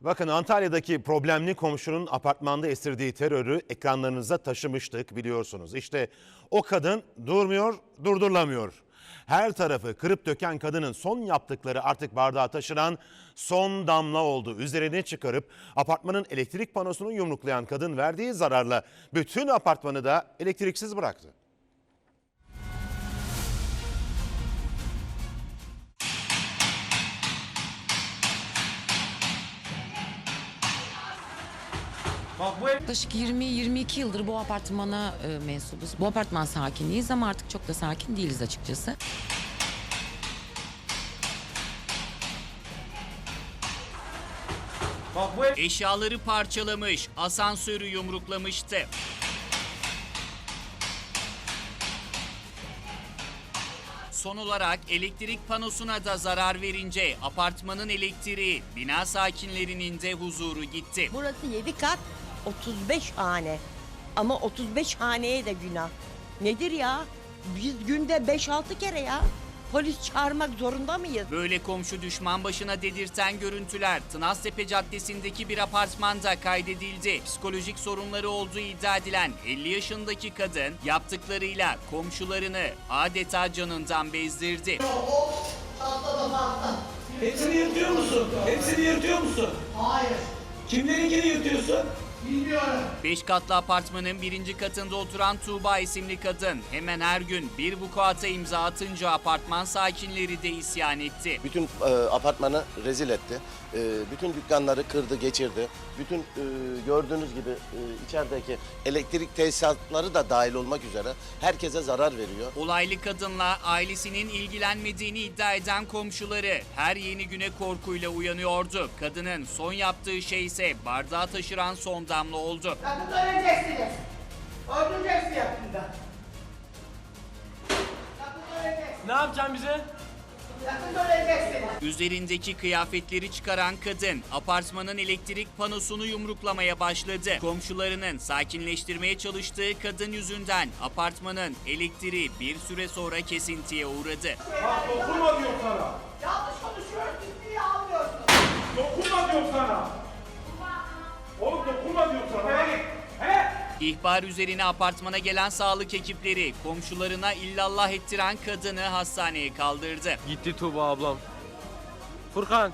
Bakın Antalya'daki problemli komşunun apartmanda estirdiği terörü ekranlarınıza taşımıştık biliyorsunuz. İşte o kadın durmuyor, durdurulamıyor. Her tarafı kırıp döken kadının son yaptıkları artık bardağa taşıran son damla oldu. Üzerine çıkarıp apartmanın elektrik panosunu yumruklayan kadın verdiği zararla bütün apartmanı da elektriksiz bıraktı. Yaklaşık 20-22 yıldır bu apartmana e, mensubuz. Bu apartman sakiniyiz ama artık çok da sakin değiliz açıkçası. Eşyaları parçalamış, asansörü yumruklamıştı. Son olarak elektrik panosuna da zarar verince apartmanın elektriği, bina sakinlerinin de huzuru gitti. Burası 7 kat 35 hane. Ama 35 haneye de günah. Nedir ya? Biz günde 5-6 kere ya. Polis çağırmak zorunda mıyız? Böyle komşu düşman başına dedirten görüntüler Tınaztepe Caddesi'ndeki bir apartmanda kaydedildi. Psikolojik sorunları olduğu iddia edilen 50 yaşındaki kadın yaptıklarıyla komşularını adeta canından bezdirdi. Hepsini yırtıyor musun? Hepsini yırtıyor musun? Hayır. Kimlerinkini yırtıyorsun? 5 katlı apartmanın birinci katında oturan Tuğba isimli kadın hemen her gün bir vukuata imza atınca apartman sakinleri de isyan etti. Bütün e, apartmanı rezil etti. E, bütün dükkanları kırdı, geçirdi. Bütün e, gördüğünüz gibi e, içerideki elektrik tesisatları da dahil olmak üzere herkese zarar veriyor. Olaylı kadınla ailesinin ilgilenmediğini iddia eden komşuları her yeni güne korkuyla uyanıyordu. Kadının son yaptığı şey ise bardağı taşıran son damla oldu. Yakında öleceksiniz. Öldüreceksin yakında. Yakında öleceksiniz. Ne yapacaksın bize? Yakında öleceksiniz. Üzerindeki kıyafetleri çıkaran kadın apartmanın elektrik panosunu yumruklamaya başladı. Komşularının sakinleştirmeye çalıştığı kadın yüzünden apartmanın elektriği bir süre sonra kesintiye uğradı. Bak dokunma diyorum sana. Yanlış konuşuyorsun, ciddiye almıyorsun. İhbar üzerine apartmana gelen sağlık ekipleri komşularına illallah ettiren kadını hastaneye kaldırdı. Gitti Tuğba ablam. Furkan